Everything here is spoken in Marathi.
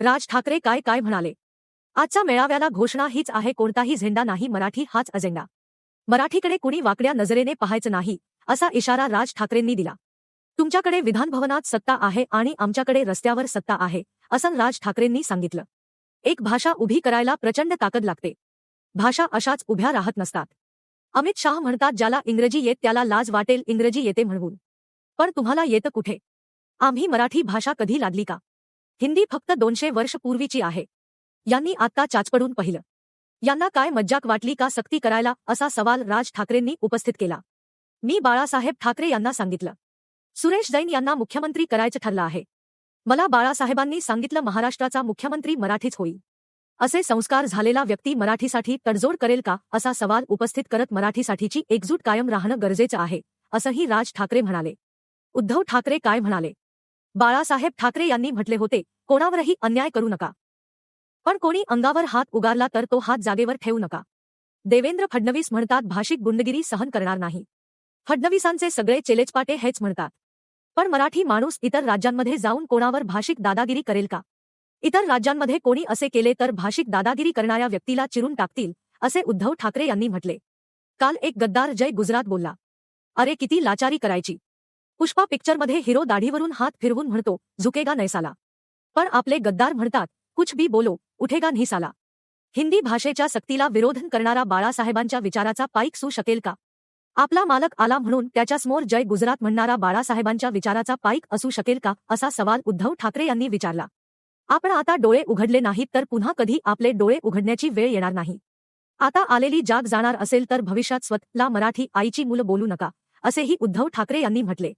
राज ठाकरे काय काय म्हणाले? आजच्या मेळाव्याला घोषणा हीच आहे कोणताही झेंडा नाही मराठी हाच अजेंडा. मराठीकडे कुणी वाकड्या नजरेने पाहायचं नाही असा इशारा राज ठाकरेंनी दिला. तुमच्याकडे विधानभवनात सत्ता आहे आणि आमच्याकडे रस्त्यावर सत्ता आहे असं राज ठाकरेंनी सांगितलं. एक भाषा उभी करायला प्रचंड ताकद लागते. भाषा अशाच उभ्या राहत नसतात. अमित शाह म्हणतात ज्याला इंग्रजी येत त्याला लाज वाटेल इंग्रजी येते म्हणून. पण तुम्हाला येतं कुठे? आम्ही मराठी भाषा कधी लादली का? हिंदी फक्त दोनशे वर्ष पूर्वीची आहे. यांनी आत्ता चाचपडून पाहिलं. यांना काय मज्जाक वाटली का सक्ती करायला असा सवाल राज ठाकरेंनी उपस्थित केला. मी बाळासाहेब ठाकरे यांना सांगितलं. सुरेश जैन यांना मुख्यमंत्री करायचं ठरलं आहे. मला बाळासाहेबांनी सांगितलं महाराष्ट्राचा मुख्यमंत्री मराठीच होईल. असे संस्कार झालेला व्यक्ती मराठीसाठी तडजोड करेल का असा सवाल उपस्थित करत मराठीसाठीची एकजूट कायम राहणं गरजेचं आहे असंही राज ठाकरे म्हणाले. उद्धव ठाकरे काय म्हणाले? बाळासाहेब ठाकरे यांनी म्हटले होते कोणावरही अन्याय करू नका. पण कोणी अंगावर हात उगारला तर तो हात जागेवर ठेवू नका. देवेंद्र फडणवीस म्हणतात भाषिक गुंडगिरी सहन करणार नाही. फडणवीसांचे सगळे चेलेचपाटे हेच म्हणतात. पण मराठी माणूस इतर राज्यांमध्ये जाऊन कोणावर भाषिक दादागिरी करेल का? इतर राज्यांमध्ये कोणी असे केले तर भाषिक दादागिरी करणाऱ्या व्यक्तीला चिरून टाकतील असे उद्धव ठाकरे यांनी म्हटले. काल एक गद्दार जय गुजरात बोलला. अरे किती लाचारी करायची. पुष्पा पिक्चरमध्ये हिरो दाढीवरून हात फिरवून म्हणतो झुकेगा नैसाला. पण आपले गद्दार म्हणतात कुछ भी बोलो उठेगा नाही साला हिंदी भाषेच्या सक्तीला विरोधन करणारा बाळासाहेबांच्या विचाराचा पाईक सू शकेल का? आपला मालक आला म्हणून त्याच्यासमोर जय गुजरात म्हणणारा बाळासाहेबांच्या विचाराचा पाईक असू शकेल का? असा सवाल उद्धव ठाकरे यांनी विचारला. आपण आता डोळे उघडले नाहीत तर पुन्हा कधी आपले डोळे उघडण्याची वेळ येणार नाही. आता आलेली जाग जाणार असेल तर भविष्यात स्वतःला मराठी आईची मुलं बोलू नका असेही उद्धव ठाकरे यांनी म्हटले.